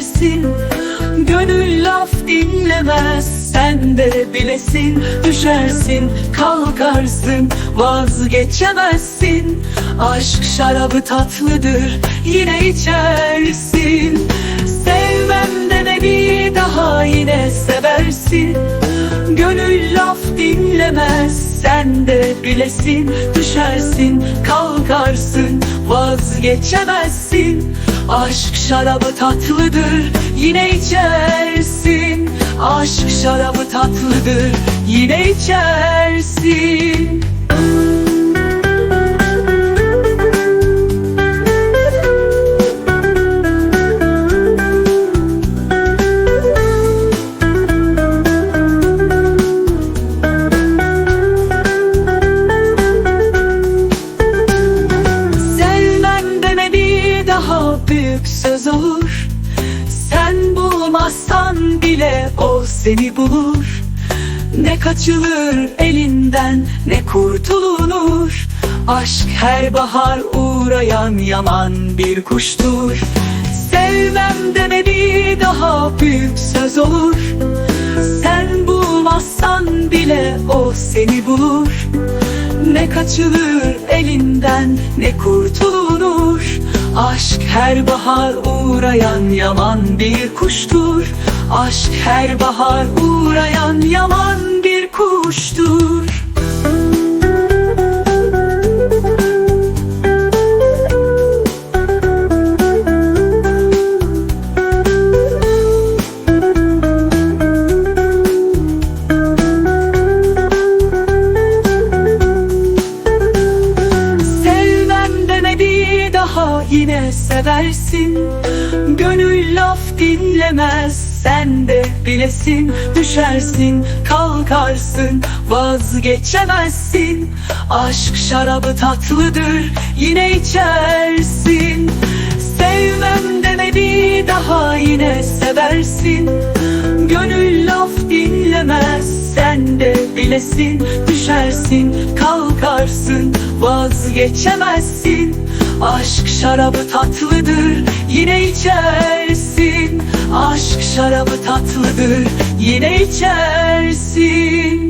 seversin Gönül laf dinlemez sen de bilesin. Düşersin kalkarsın vazgeçemezsin. Aşk şarabı tatlıdır yine içersin. Sevmem deme daha yine seversin. Gönül laf dinlemez sen de bilesin. Düşersin kalkarsın vazgeçemezsin Aşk şarabı tatlıdır yine içersin. Aşk şarabı tatlıdır yine içersin büyük söz olur. Sen bulmazsan bile o seni bulur. Ne kaçılır elinden ne kurtulunur. Aşk her bahar uğrayan yaman bir kuştur. Sevmem deme bir daha büyük söz olur. Sen bulmazsan bile o seni bulur. Ne kaçılır elinden ne kurtulunur Aşk her bahar uğrayan yaman bir kuştur. Aşk her bahar uğrayan yaman bir kuştur yine seversin. Gönül laf dinlemez sen de bilesin. Düşersin kalkarsın vazgeçemezsin. Aşk şarabı tatlıdır yine içersin. Sevmem deme bir daha yine seversin. Gönül laf dinlemez sen de bilesin. Düşersin kalkarsın vazgeçemezsin Aşk şarabı tatlıdır yine içersin. Aşk şarabı tatlıdır yine içersin